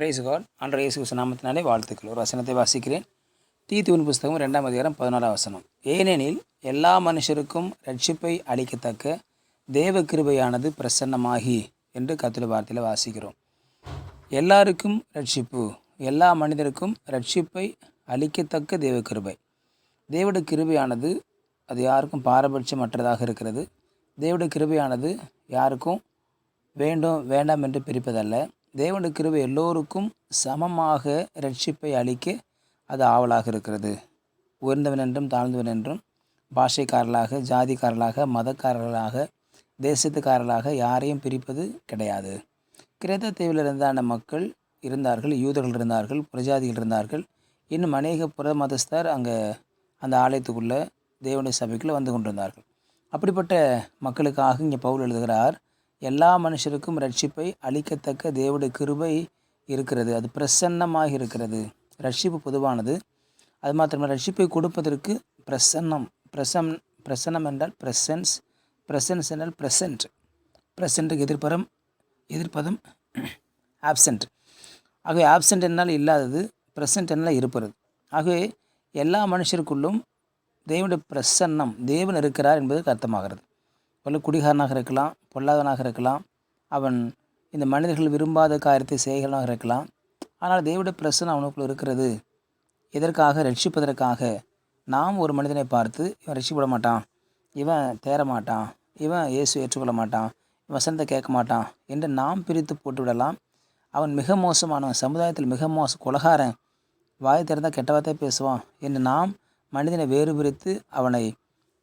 Price God அன்ற இயேசு நாமத்தினாலே வாழ்த்துக்கள். ஒரு வசனத்தை வாசிக்கிறேன். தீத்துவின் புஸ்தகம் ரெண்டாம் அதிகாரம் பதினாறாம் வசனம். ஏனெனில் எல்லா மனுஷருக்கும் ரட்சிப்பை அளிக்கத்தக்க தேவ கிருபையானது பிரசன்னமாகி என்று கத்திர வார்த்தையில் வாசிக்கிறோம். எல்லாருக்கும் ரட்சிப்பு. எல்லா மனிதருக்கும் ரட்சிப்பை அளிக்கத்தக்க தேவ கிருபை தேவட கிருபையானது அது யாருக்கும் பாரபட்சமற்றதாக இருக்கிறது. தேவட கிருபையானது யாருக்கும் வேண்டும் வேண்டாம் என்று பிரிப்பதல்ல. தேவனுடைய கிருபை எல்லோருக்கும் சமமாக ரட்சிப்பை அளிக்க அது ஆவலாக இருக்கிறது. உயர்ந்தவன் என்றும் தாழ்ந்தவன் என்றும் பாஷைக்காரர்களாக ஜாதிக்காரர்களாக மதக்காரர்களாக தேசத்துக்காரர்களாக யாரையும் பிரிப்பது கிடையாது. கிரேத்த தீவில் இருந்தான மக்கள் இருந்தார்கள் யூதர்கள் இருந்தார்கள் புரஜாதிகள் இருந்தார்கள். இன்னும் அநேக புற மதஸ்தர் அங்கே அந்த ஆலயத்துக்குள்ளே தேவனுடைய சபைக்குள்ளே வந்து கொண்டிருந்தார்கள். அப்படிப்பட்ட மக்களுக்காக இங்கே பவுல் எழுதுகிறார் எல்லா மனுஷருக்கும் ரட்சிப்பை அளிக்கத்தக்க தேவடைய கிருபை இருக்கிறது. அது பிரசன்னமாக இருக்கிறது. ரட்சிப்பு பொதுவானது. அது மாத்திரமல்ல ரட்சிப்பை கொடுப்பதற்கு பிரசன்னம். பிரசன் பிரசன்னம் என்றால் பிரசன்ஸ் பிரசன்ஸ் என்றால் பிரசன்ட் பிரசன்ட்டுக்கு எதிர்ப்பரம் எதிர்ப்பதம் ஆப்சண்ட் ஆகவே ஆப்சண்ட் என்னால் இல்லாதது ப்ரெசன்ட் என்னால் இருப்பது. ஆகவே எல்லா மனுஷருக்குள்ளும் தேவனுடைய பிரசன்னம் தேவன் இருக்கிறார் என்பதற்கு அர்த்தமாகிறது. பல குடிகாரனாக இருக்கலாம் பொல்லாதவனாக இருக்கலாம் அவன் இந்த மனிதர்கள் விரும்பாத காரியத்தை செய்கிறவனாக இருக்கலாம். ஆனால் தேவட பிரசன் அவனுக்குள்ள இருக்கிறது. எதற்காக? ரட்சிப்பதற்காக நாம் ஒரு மனிதனை பார்த்து இவன் ரட்சிப்பட மாட்டான் இவன் தேர மாட்டான் இவன் இயேசு ஏற்றுக்கொள்ள மாட்டான் இவன் வசனத்தை கேட்க மாட்டான் என்று நாம் பிரித்து போட்டுவிடலாம் அவன் மிக மோசமானவன் சமுதாயத்தில் மிக மோச கொலகாரன் வாய் திறந்தால் கெட்ட வார்த்தை பேசுவான் என்று நாம் மனிதனை வேறு பிரித்து அவனை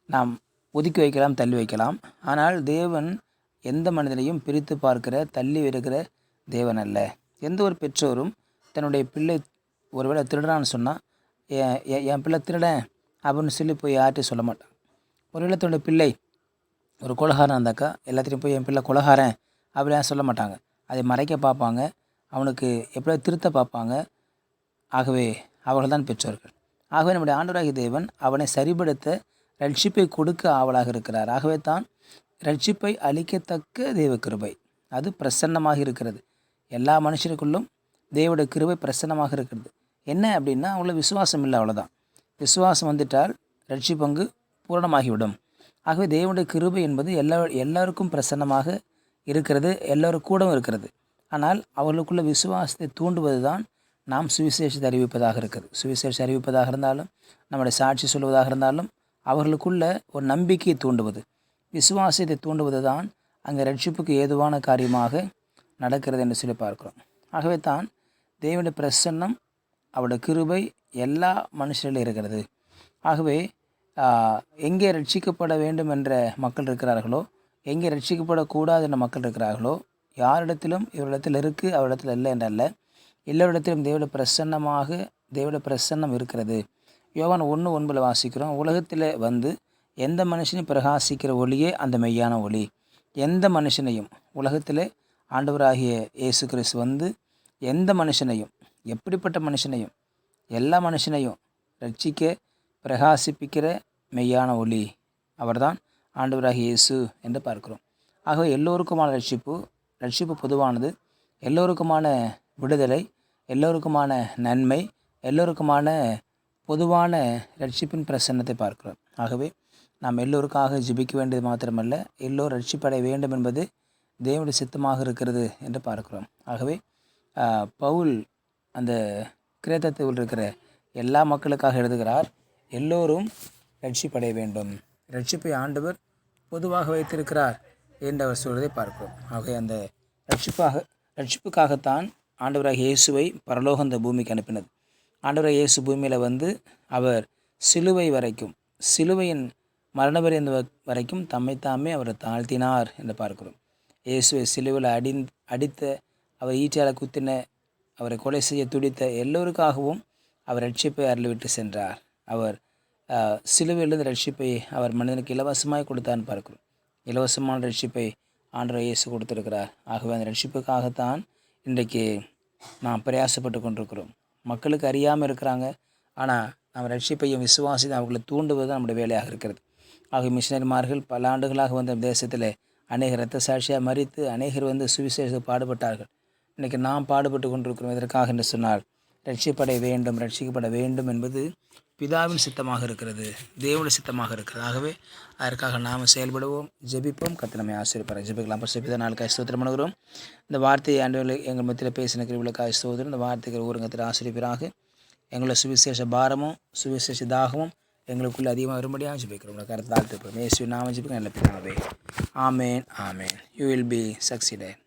நாம் ஒதுக்கி வைக்கலாம் தள்ளி வைக்கலாம். ஆனால் தேவன் எந்த மனிதனையும் பிரித்து பார்க்கிற தள்ளி இருக்கிற தேவன் அல்ல எந்த ஒரு பெற்றோரும் தன்னுடைய பிள்ளை ஒருவேளை திருடுறான்னு சொன்னால் என் பிள்ளை திருடன் அப்படின்னு சொல்லி போய் யார்கிட்டையும் சொல்ல மாட்டான். ஒருவேளை தன்னுடைய பிள்ளை ஒரு கொலகாரன் இருந்தாக்கா எல்லாத்தையும் போய் என் பிள்ளை கொலகாரன் அப்படிலாம் சொல்ல மாட்டாங்க. அதை மறைக்க பார்ப்பாங்க. அவனுக்கு எப்படியாவது திருத்த பார்ப்பாங்க. ஆகவே அவர்கள் தான் பெற்றோர்கள். ஆகவே நம்முடைய ஆண்டவராகிய தேவன் அவனை சரிபடுத்த ரட்சிப்பை கொடுக்க ஆவலாக இருக்கிறார். ஆகவே தான் ரட்சிப்பை அளிக்கத்தக்க தேவ கிருபை. அது பிரசன்னமாக இருக்கிறது. எல்லா மனுஷருக்குள்ளும் தேவோட கிருபை பிரசன்னமாக இருக்கிறது. என்ன அப்படின்னா அவ்வளோ விசுவாசம் இல்லை அவ்வளோதான் விசுவாசம் வந்துட்டால் ரட்சிப்பங்கு பூரணமாகிவிடும். ஆகவே தேவனுடைய கிருபை என்பது எல்லா எல்லாருக்கும் பிரசன்னமாக இருக்கிறது எல்லோரும் கூடவும் இருக்கிறது. ஆனால் அவர்களுக்குள்ள விசுவாசத்தை தூண்டுவது தான் நாம் சுவிசேஷத்தை அறிவிப்பதாக இருக்குது சுவிசேஷம் அறிவிப்பதாக இருந்தாலும் நம்முடைய சாட்சி சொல்வதாக இருந்தாலும் அவர்களுக்குள்ள ஒரு நம்பிக்கையை தூண்டுவது. விசுவாசத்தை தூண்டுவது தான் அங்கே ரட்சிப்புக்கு ஏதுவான காரியமாக நடக்கிறது என்று சொல்லி பார்க்கிறோம். ஆகவே தான் தேவனுடைய பிரசன்னம் அவருடைய கிருபை எல்லா மனுஷரிலும் இருக்கிறது. ஆகவே எங்கே ரட்சிக்கப்பட வேண்டும் என்ற மக்கள் இருக்கிறார்களோ எங்கே ரட்சிக்கப்படக்கூடாது என்ற மக்கள் இருக்கிறார்களோ யாரிடத்திலும் இவரிடத்தில் இருக்குது அவரிடத்தில் இல்லை என்றல்ல. எல்லோரிடத்திலும் தேவனுடைய பிரசன்னமாக தேவனுடைய பிரசன்னம் இருக்கிறது. யோவான் ஒன்று ஒன்பதில் வாசிக்கிறோம். உலகத்தில் வந்து எந்த மனுஷனையும் பிரகாசிக்கிற ஒளியே அந்த மெய்யான ஒளி. எந்த மனுஷனையும் உலகத்தில் ஆண்டவராகிய இயேசு கிறிஸ்து வந்து எந்த மனுஷனையும் எப்படிப்பட்ட மனுஷனையும் எல்லா மனுஷனையும் ரட்சிக்க பிரகாசிப்பிக்கிற மெய்யான ஒளி அவர்தான் ஆண்டவராகிய இயேசு என்று பார்க்கிறோம். ஆகவே எல்லோருக்குமான ரட்சிப்பு ரட்சிப்பு பொதுவானது. எல்லோருக்குமான விடுதலை எல்லோருக்குமான நன்மை எல்லோருக்குமான பொதுவான ரட்சிப்பின் பிரசன்னத்தை பார்க்கிறோம். ஆகவே நாம் எல்லோருக்காக ஜிபிக்க வேண்டியது மாத்திரமல்ல எல்லோரும் ரட்சிப்படைய வேண்டும் என்பது தேவனுடைய சித்தமாக இருக்கிறது என்று பார்க்கிறோம். ஆகவே பவுல் அந்த கிரேத்தத்தில் இருக்கிற எல்லா மக்களுக்காக எழுதுகிறார் எல்லோரும் ரட்சிப்படைய வேண்டும். ரட்சிப்பை ஆண்டவர் பொதுவாக வைத்திருக்கிறார் என்று அவர் சொல்வதை பார்க்கிறோம். ஆகவே அந்த ரட்சிப்பாக ரட்சிப்புக்காகத்தான் ஆண்டவராக இயேசுவை பரலோக இந்த பூமிக்கு அனுப்பினது. ஆண்டவர் இயேசு பூமியில் வந்து அவர் சிலுவை வரைக்கும் சிலுவையின் மரணபரியந்த வரைக்கும் தம்மைத்தாமே அவர் தாழ்த்தினார் என்று பார்க்கிறோம். இயேசுவை சிலுவையில் அடி அடித்த அவர் ஈட்டியால் குத்தின அவரை கொலை செய்ய துடித்த எல்லோருக்காகவும் அவர் ரட்சிப்பை அருள்விட்டு சென்றார். அவர் சிலுவையிலிருந்து ரட்சிப்பை அவர் மனிதனுக்கு இலவசமாய் கொடுத்தான்னு பார்க்கிறோம். இலவசமான ரட்சிப்பை ஆண்டவர் இயேசு கொடுத்துருக்கிறார். ஆகவே அந்த ரட்சிப்புக்காகத்தான் இன்றைக்கு நாம் பிரயாசப்பட்டு கொண்டிருக்கிறோம். மக்களுக்கு அறியாமல் இருக்கிறாங்க. ஆனால் நம்ம ரட்சிப்பையும் விசுவாசி அவர்களை தூண்டுவது நம்முடைய வேலையாக இருக்கிறது. ஆக மிஷினரிமார்கள் பல ஆண்டுகளாக வந்த தேசத்தில் அநேக இரத்த சாட்சியாக மறித்து அநேகர் வந்து சுவிசேஷத்தை பாடுபட்டார்கள். இன்றைக்கி நாம் பாடுபட்டு கொண்டிருக்கிறோம். இதற்காக என்று சொன்னால் ரட்சிப்பட வேண்டும் ரட்சிக்கப்பட வேண்டும் என்பது பிதாவின் சித்தமாக இருக்கிறது தேவனுடைய சித்தமாக இருக்கிறது. ஆகவே அதற்காக நாம் செயல்படுவோம் ஜெபிப்போம் கத்து ஆசிரியப்பார் ஜெபிக்கலாம். பரிசு நாளுக்காக நாளுக்காய் ஸ்தோத்திரம் பண்ணுகிறோம். இந்த வார்த்தையை ஆண்டு எங்கள் மத்தியில் பேசின கிருவிகளுக்காய் ஸ்தோத்திரம். இந்த வார்த்தைகள் ஊரங்கத்தில் ஆசிரியப்பராக எங்களை சுவிசேஷ பாரமும் சுவிசேஷ தாகமும் எங்களுக்குள்ளே அதிகமாக வரும்படியாக ஜெபிக்கிறோம். கருத்து தாழ்த்து நாம ஜெபிக்கிறோம். நல்ல பிதாவே. ஆமேன் ஆமேன். You will be succeeded